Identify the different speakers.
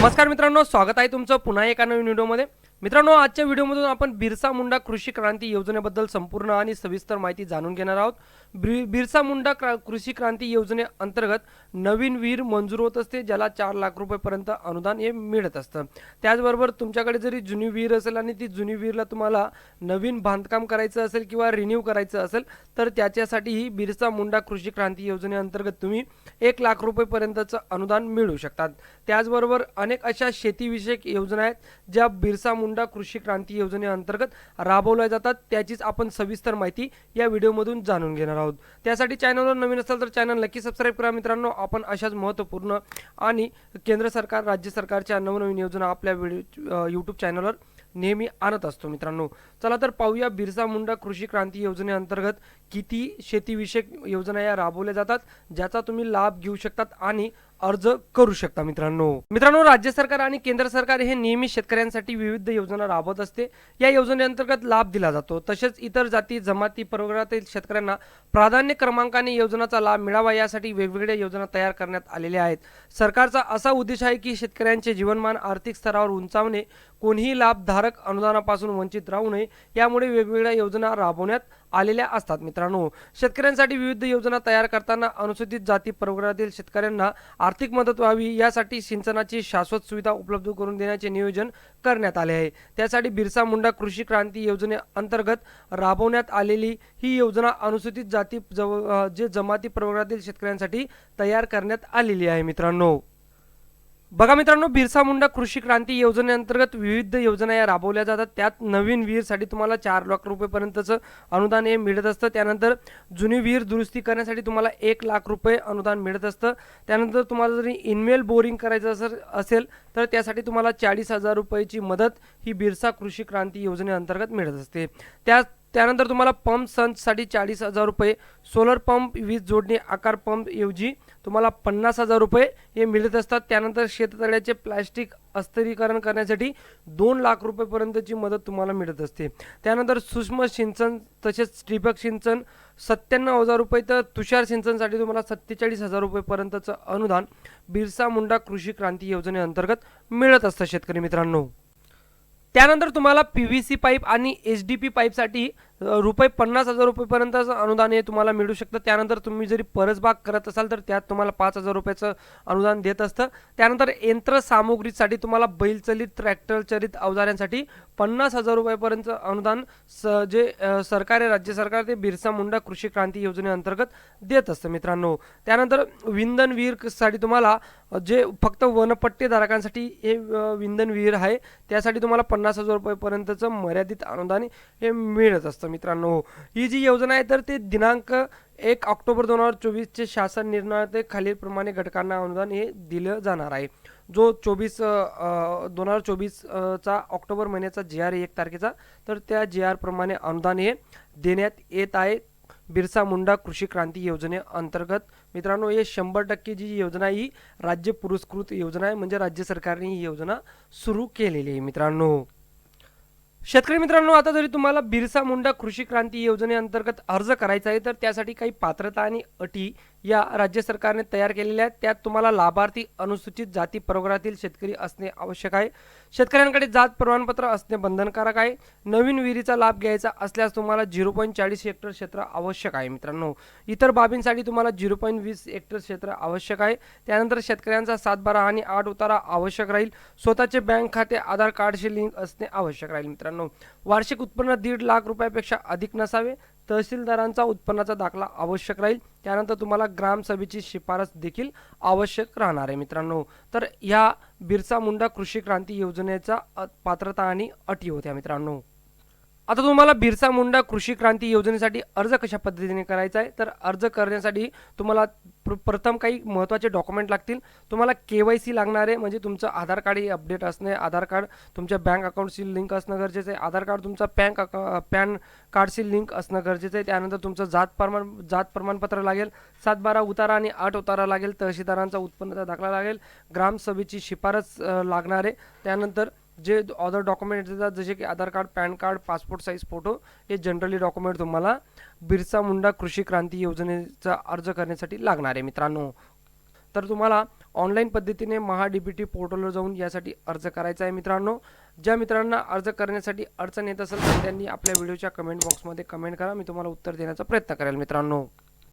Speaker 1: नमस्कार मित्रांनो स्वागत आहे तुमचं पुन्हा एका नवीन व्हिडिओमध्ये. मित्रांनो आजच्या व्हिडिओमधून आपण बिरसा मुंडा कृषी क्रांती योजनेबद्दल संपूर्ण आणि सविस्तर माहिती जाणून घेणार आहोत. बि बिरसा मुंडा क्रा कृषी क्रांती योजनेअंतर्गत नवीन विहीर मंजूर होत असते ज्याला चार लाख रुपयेपर्यंत अनुदान हे मिळत असतं. त्याचबरोबर तुमच्याकडे जरी जुनी विहीर असेल आणि ती जुनी विहीरला तुम्हाला नवीन बांधकाम करायचं असेल किंवा रिन्यू करायचं असेल तर त्याच्यासाठी ही बिरसा मुंडा कृषी क्रांती योजनेअंतर्गत तुम्ही एक लाख रुपयेपर्यंतचं अनुदान मिळू शकतात. त्याचबरोबर अनेक अशा शेतीविषयक योजना आहेत ज्या बिरसा मुंडा कृषी क्रांती योजनेअंतर्गत राबवल्या जातात त्याचीच आपण सविस्तर माहिती या व्हिडिओमधून जाणून घेणार आहोत. त्यासाठी चॅनलवर नवीन असाल तर चॅनल नक्की सबस्क्राईब करा मित्रांनो. आपण अशाच महत्त्वपूर्ण आणि केंद्र सरकार राज्य सरकारच्या नवनवीन योजना आपल्या व्हिडिओ यूट्यूब चॅनलवर नेहमी आणत असतो मित्रांनो. चला तर पाहूया बिरसा मुंडा कृषी क्रांती योजनेअंतर्गत किती शेतीविषयक योजना या राबवल्या जातात ज्याचा तुम्ही लाभ घेऊ शकतात आणि अर्ज करू शकता मित्रांनो. मित्रांनो राज्य सरकार आणि केंद्र सरकार हे नेहमी शेतकऱ्यांसाठी विविध योजना राबवत असते. या योजनेअंतर्गत लाभ दिला जातो. तसेच इतर जाती जमाती प्रवर्गातील शेतकऱ्यांना प्राधान्य क्रमांकाने योजनाचा लाभ मिळावा यासाठी वेगवेगळ्या योजना तयार करण्यात आलेल्या आहेत. सरकारचा असा उद्देश आहे की शेतकऱ्यांचे जीवनमान आर्थिक स्तरावर उंचावणे कोणीही लाभधारक अनुदानापासून वंचित राहू नये यामुळे वेगवेगळ्या योजना राबवण्यात आलेल्या असतात. मित्रांनो शेतकऱ्यांसाठी विविध योजना तयार करताना अनुसूचित जाती प्रवर्गातील शेतकऱ्यांना आर्थिक मदत व्हावी यासाठी सिंचनाची शाश्वत सुविधा उपलब्ध करून देण्याचे नियोजन करण्यात आले आहे. त्यासाठी बिरसा मुंडा कृषी क्रांती योजनेअंतर्गत राबवण्यात आलेली ही योजना अनुसूचित जाती जव जे जमाती प्रवर्गातील शेतकऱ्यांसाठी तयार करण्यात आलेली आहे मित्रांनो. बघा मित्रांनो बिरसा मुंडा कृषी क्रांती योजनेअंतर्गत विविध योजना या राबवल्या जातात. त्यात नवीन विहीरसाठी तुम्हाला चार लाख रुपयेपर्यंतचं अनुदान हे मिळत असतं. त्यानंतर जुनी विहीर दुरुस्ती करण्यासाठी तुम्हाला एक लाख रुपये अनुदान मिळत असतं. त्यानंतर तुम्हाला जरी इनवेल बोरिंग करायचं असं असेल तर त्यासाठी तुम्हाला चाळीस हजार रुपयाची मदत ही बिरसा कृषी क्रांती योजनेअंतर्गत मिळत असते. त्या त्यानंतर तुम्हाला पंप संचसाठी चाळीस हजार रुपये सोलर पंप वीज जोडणी आकार पंप ऐवजी तुम्हाला पन्नास हजार रुपये हे मिळत असतात. त्यानंतर शेततळ्याचे प्लॅस्टिक अस्तरीकरण करण्यासाठी दोन लाख रुपयेपर्यंतची मदत तुम्हाला मिळत असते. त्यानंतर सूक्ष्म सिंचन तसेच ठिबक सिंचन सत्त्याण्णव हजार रुपये तर तुषार सिंचनसाठी तुम्हाला सत्तेचाळीस हजार रुपयेपर्यंतचं अनुदान बिरसा मुंडा कृषी क्रांती योजनेअंतर्गत मिळत असतं शेतकरी मित्रांनो. त्यानंतर तुम्हाला पी व्ही सी पाईप आणि एच डी पी पाईपसाठी रुपये पन्नास हजार रुपयेपर्यंत अनुदान हे तुम्हाला मिळू शकतं. त्यानंतर तुम्ही जरी परसबाग करत असाल तर त्यात तुम्हाला पाच हजार रुपयाचं अनुदान देत असतं. त्यानंतर यंत्रसामुग्रीसाठी तुम्हाला बैलचलित ट्रॅक्टरचलित अवजारांसाठी पन्नास हजार रुपयापर्यंतचं अनुदान स जे सरकार आहे राज्य सरकार ते बिरसा मुंडा कृषी क्रांती योजनेअंतर्गत देत असतं मित्रांनो. त्यानंतर विंधन विहीरसाठी तुम्हाला जे फक्त वनपट्टेधारकांसाठी हे विंदन विंधन विहीर आहे त्यासाठी तुम्हाला पन्नास हजार रुपयेपर्यंतचं मर्यादित अनुदान हे मिळत असतं मित्रांनो ही जी योजना आहे तर ते दिनांक एक ऑक्टोबर दोन हजार चोवीसचे शासन निर्णय ते खालीलप्रमाणे घटकांना अनुदान हे दिलं जाणार आहे. जो चोवीस दोन हजार चोवीसचा ऑक्टोबर महिन्याचा जी आर एक तारखेचा तर त्या जी आर प्रमाणे अनुदान हे देण्यात येत आहे. बिरसा मुंडा कृषी क्रांती योजनेअंतर्गत मित्रांनो हे शंभर टक्के जी योजना ही राज्य पुरस्कृत योजना आहे म्हणजे राज्य सरकारने ही योजना सुरू केलेली आहे मित्रांनो. शेतकरी मित्रांनो आता जरी तुम्हाला बिरसा मुंडा कृषी क्रांती योजनेअंतर्गत अर्ज करायचा आहे तर त्यासाठी काही पात्रता आणि अटी या राज्य सरकारने तयार केलेल्या आहेत. त्यात तुम्हाला लाभार्थी अनुसूचित जाती प्रवर्गातील शेतकरी असणे आवश्यक आहे. शेतकऱ्यांकडे जात प्रमाणपत्र असणे बंधनकारक आहे. नवीन विहिरीचा लाभ घ्यायचा असल्यास तुम्हाला झिरो पॉईंट चाळीस हेक्टर क्षेत्र आवश्यक आहे मित्रांनो. इतर बाबींसाठी तुम्हाला झिरो पॉईंट वीस हेक्टर क्षेत्र आवश्यक आहे. त्यानंतर शेतकऱ्यांचा सातबारा आणि आठ उतारा आवश्यक राहील. स्वतःचे बँक खाते आधार कार्डशी लिंक असणे आवश्यक राहील मित्रांनो. वार्षिक उत्पन्न दीड लाख रुपयापेक्षा अधिक नसावे. तहसीलदारांचा उत्पन्नाचा दाखला आवश्यक राहील. त्यानंतर तुम्हाला ग्रामसभेची शिफारस देखील आवश्यक राहणार आहे मित्रांनो. तर ह्या बिरसा मुंडा कृषी क्रांती योजनेचा पात्रता आणि अटी होत्या मित्रांनो. आता तुम्हाला बिरसा मुंडा कृषी क्रांती योजनेसाठी अर्ज कशा पद्धतीने करायचा आहे? तर अर्ज करण्यासाठी तुम्हाला प्र प्रथम काही महत्त्वाचे डॉक्युमेंट लागतील. तुम्हाला के वाय सी लागणार आहे म्हणजे तुमचं आधार कार्ड हे अपडेट असणे आधार कार्ड तुमच्या बँक अकाउंटशी लिंक असणं गरजेचं आहे. आधार कार्ड तुमचा पॅन अका पॅन कार्डशी लिंक असणं गरजेचं आहे. त्यानंतर तुमचं जात प्रमाण जात प्रमाणपत्र लागेल. सात बारा उतारा आणि आठ उतारा लागेल. तहसीलदारांचा उत्पन्नाचा दाखला लागेल. ग्रामसभेची शिफारस लागणार आहे. त्यानंतर जे अदर डॉक्युमेंट देतात जसे की Aadhaar card PAN card passport size photo हे जनरली डॉक्युमेंट तुम्हाला बिरसा मुंडा कृषी क्रांती योजनेचा अर्ज करण्यासाठी लागणार आहे मित्रांनो. तर तुम्हाला ऑनलाईन पद्धतीने महा डी बी टी पोर्टलवर जाऊन यासाठी अर्ज करायचा आहे मित्रांनो. ज्या मित्रांना अर्ज करण्यासाठी अडचण येत असेल तर त्यांनी आपल्या व्हिडिओच्या कमेंट बॉक्समध्ये कमेंट करा. मी तुम्हाला उत्तर देण्याचा प्रयत्न करेल मित्रांनो.